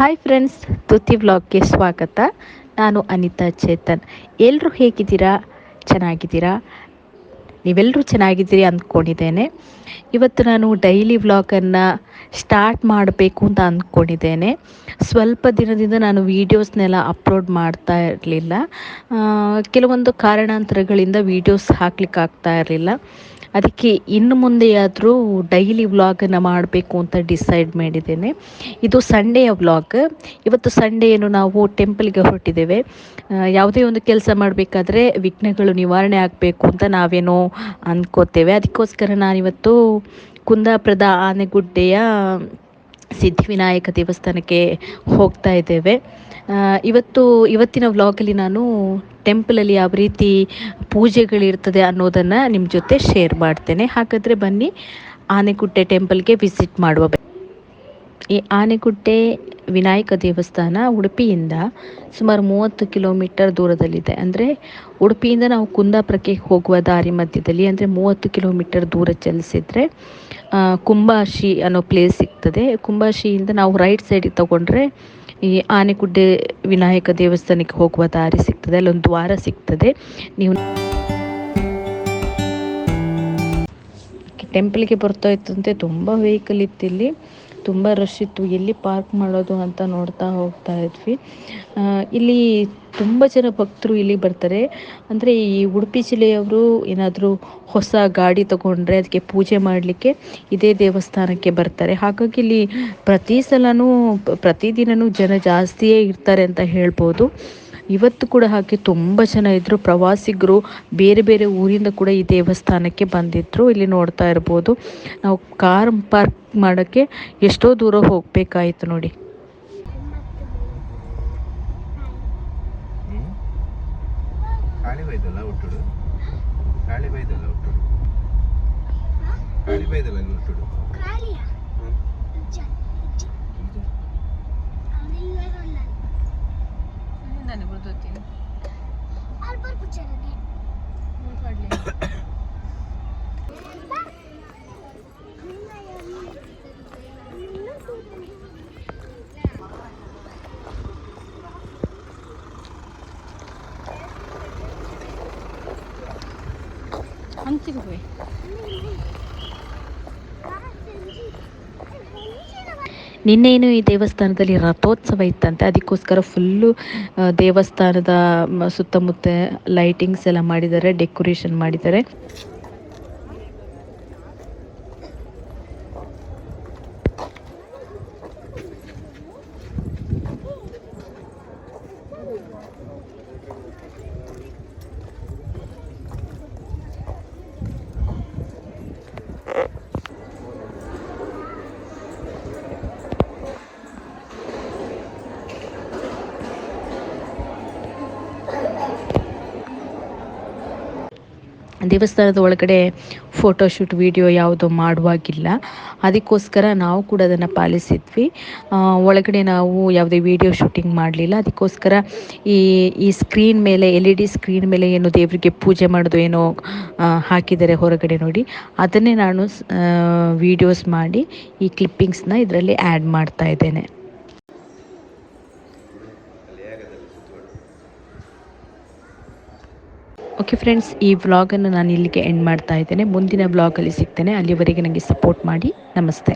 Hi friends ತುತಿ ವ್ಲಾಗ್ಗೆ ಸ್ವಾಗತ. ನಾನು ಅನಿತಾ ಚೇತನ್. ಎಲ್ಲರೂ ಹೇಗಿದ್ದೀರಾ? ಚೆನ್ನಾಗಿದ್ದೀರಾ? ನೀವೆಲ್ಲರೂ ಚೆನ್ನಾಗಿದ್ದೀರಿ ಅಂದ್ಕೊಂಡಿದ್ದೇನೆ. ಇವತ್ತು ನಾನು ಡೈಲಿ ವ್ಲಾಗನ್ನು ಸ್ಟಾರ್ಟ್ ಮಾಡಬೇಕು ಅಂತ ಅಂದ್ಕೊಂಡಿದ್ದೇನೆ. ಸ್ವಲ್ಪ ದಿನದಿಂದ ನಾನು ವೀಡಿಯೋಸ್ನೆಲ್ಲ ಅಪ್ಲೋಡ್ ಮಾಡ್ತಾ ಇರಲಿಲ್ಲ. ಕೆಲವೊಂದು ಕಾರಣಾಂತರಗಳಿಂದ ವೀಡಿಯೋಸ್ ಹಾಕ್ಲಿಕ್ಕೆ ಆಗ್ತಾ ಇರಲಿಲ್ಲ. ಅದಕ್ಕೆ ಇನ್ನು ಮುಂದೆಯಾದರೂ ಡೈಲಿ ವ್ಲಾಗನ್ನು ಮಾಡಬೇಕು ಅಂತ ಡಿಸೈಡ್ ಮಾಡಿದ್ದೇನೆ. ಇದು ಸಂಡೆಯ ವ್ಲಾಗ್ ಇವತ್ತು ಸಂಡೆಯನ್ನು ನಾವು ಟೆಂಪಲ್ಗೆ ಹೊರಟಿದ್ದೇವೆ. ಯಾವುದೇ ಒಂದು ಕೆಲಸ ಮಾಡಬೇಕಾದ್ರೆ ವಿಘ್ನಗಳು ನಿವಾರಣೆ ಆಗಬೇಕು ಅಂತ ನಾವೇನೋ ಅಂದ್ಕೋತೇವೆ ಅದಕ್ಕೋಸ್ಕರ ನಾನಿವತ್ತು ಕುಂದಾಪುರದ ಆನೆಗುಡ್ಡೆಯ ಸಿದ್ಧಿವಿನಾಯಕ ದೇವಸ್ಥಾನಕ್ಕೆ ಹೋಗ್ತಾ ಇದ್ದೇವೆ. ಇವತ್ತು, ಇವತ್ತಿನ ವ್ಲಾಗಲ್ಲಿ ನಾನು ಟೆಂಪಲಲ್ಲಿ ಯಾವ ರೀತಿ ಪೂಜೆಗಳಿರ್ತದೆ ಅನ್ನೋದನ್ನು ನಿಮ್ಮ ಜೊತೆ ಶೇರ್ ಮಾಡ್ತೇನೆ. ಹಾಗಾದರೆ ಬನ್ನಿ ಆನೆಗುಡ್ಡೆ ಟೆಂಪಲ್ಗೆ ವಿಸಿಟ್ ಮಾಡುವ ಈ ಆನೆಕುಟ್ಟೆ ವಿನಾಯಕ ದೇವಸ್ಥಾನ ಉಡುಪಿಯಿಂದ ಸುಮಾರು ಮೂವತ್ತು ಕಿಲೋಮೀಟರ್ ದೂರದಲ್ಲಿದೆ. ಅಂದರೆ ಉಡುಪಿಯಿಂದ ನಾವು ಕುಂದಾಪುರಕ್ಕೆ ಹೋಗುವ ದಾರಿ ಮಧ್ಯದಲ್ಲಿ, ಅಂದರೆ ಮೂವತ್ತು ಕಿಲೋಮೀಟರ್ ದೂರ ಚಲಿಸಿದರೆ ಕುಂಬಾಶಿ ಅನ್ನೋ ಪ್ಲೇಸ್ ಸಿಗ್ತದೆ. ಕುಂಬಾಶಿಯಿಂದ ನಾವು ರೈಟ್ ಸೈಡಿಗೆ ತಗೊಂಡ್ರೆ ಈ ಆನೆಗುಡ್ಡೆ ವಿನಾಯಕ ದೇವಸ್ಥಾನಕ್ಕೆ ಹೋಗುವ ದಾರಿ ಸಿಗ್ತದೆ, ಅಲ್ಲೊಂದು ದ್ವಾರ ಸಿಗ್ತದೆ. ನೀವು ಟೆಂಪಲ್ಗೆ ಬರ್ತಾ ಇತ್ತಂತೆ ತುಂಬ ವೆಹಿಕಲ್ ಇತ್ತು ಇಲ್ಲಿ. ತುಂಬ ರಶ್ ಇತ್ತು. ಎಲ್ಲಿ ಪಾರ್ಕ್ ಮಾಡೋದು ಅಂತ ನೋಡ್ತಾ ಹೋಗ್ತಾ ಇದ್ವಿ. ಇಲ್ಲಿ ತುಂಬ ಜನ ಭಕ್ತರು ಇಲ್ಲಿ ಬರ್ತಾರೆ. ಅಂದರೆ ಈ ಉಡುಪಿ ಜಿಲ್ಲೆಯವರು ಏನಾದರೂ ಹೊಸ ಗಾಡಿ ತಗೊಂಡ್ರೆ ಅದಕ್ಕೆ ಪೂಜೆ ಮಾಡಲಿಕ್ಕೆ ಇದೇ ದೇವಸ್ಥಾನಕ್ಕೆ ಬರ್ತಾರೆ. ಹಾಗಾಗಿ ಇಲ್ಲಿ ಪ್ರತಿ ಸಲನೂ ಪ್ರತಿದಿನವೂ ಜನ ಜಾಸ್ತಿಯೇ ಇರ್ತಾರೆ ಅಂತ ಹೇಳ್ಬೋದು. ಇವತ್ತು ಕೂಡ ಹಾಗೆ ತುಂಬ ಜನ ಇದ್ದರು ಪ್ರವಾಸಿಗರು ಬೇರೆ ಬೇರೆ ಊರಿಂದ ಕೂಡ ಈ ದೇವಸ್ಥಾನಕ್ಕೆ ಬಂದಿದ್ದರು ಇಲ್ಲಿ ನೋಡ್ತಾ ಇರ್ಬೋದು. ನಾವು ಕಾರ್ ಪಾರ್ಕ್ ಮಾಡೋಕ್ಕೆ ಎಷ್ಟೋ ದೂರ ಹೋಗಬೇಕಾಯಿತು ನೋಡಿ. ಹ್ಮ್? ಕಾಳಿಬೈದಲ್ಲ ne buradayım? Al bak bu çeneni. Ne parlıyor? Hangi gibi? ನಿನ್ನೇನು ಈ ದೇವಸ್ಥಾನದಲ್ಲಿ ರಥೋತ್ಸವ ಇತ್ತಂತೆ? ಅದಕ್ಕೋಸ್ಕರ ಫುಲ್ಲು ದೇವಸ್ಥಾನದ ಸುತ್ತಮುತ್ತ ಲೈಟಿಂಗ್ಸ್ ಎಲ್ಲ ಮಾಡಿದ್ದಾರೆ ಡೆಕೋರೇಷನ್ ಮಾಡಿದ್ದಾರೆ. ದೇವಸ್ಥಾನದ ಒಳಗಡೆ ಫೋಟೋಶೂಟ್, ವಿಡಿಯೋ ಯಾವುದೋ ಮಾಡುವಾಗಿಲ್ಲ. ಅದಕ್ಕೋಸ್ಕರ ನಾವು ಕೂಡ ಅದನ್ನು ಪಾಲಿಸಿದ್ವಿ. ಒಳಗಡೆ ನಾವು ಯಾವುದೇ ವಿಡಿಯೋ ಶೂಟಿಂಗ್ ಮಾಡಲಿಲ್ಲ. ಅದಕ್ಕೋಸ್ಕರ ಈ ಈ ಸ್ಕ್ರೀನ್ ಮೇಲೆ, ಎಲ್ ಇ ಡಿ ಸ್ಕ್ರೀನ್ ಮೇಲೆ ಏನು ದೇವರಿಗೆ ಪೂಜೆ ಮಾಡೋದು ಏನೋ ಹಾಕಿದ್ದಾರೆ ಹೊರಗಡೆ ನೋಡಿ, ಅದನ್ನೇ ನಾನು ವಿಡಿಯೋಸ್ ಮಾಡಿ ಈ ಕ್ಲಿಪ್ಪಿಂಗ್ಸ್ನ ಇದರಲ್ಲಿ ಆ್ಯಡ್ ಮಾಡ್ತಾ ಇದ್ದೇನೆ. ಓಕೆ ಫ್ರೆಂಡ್ಸ್ ಈ ವ್ಲಾಗನ್ನು ನಾನು ಇಲ್ಲಿಗೆ ಎಂಡ್ ಮಾಡ್ತಾ ಇದ್ದೇನೆ. ಮುಂದಿನ ವ್ಲಾಗಲ್ಲಿ ಸಿಗ್ತೇನೆ. ಅಲ್ಲಿವರೆಗೆ ನನಗೆ ಸಪೋರ್ಟ್ ಮಾಡಿ. ನಮಸ್ತೆ.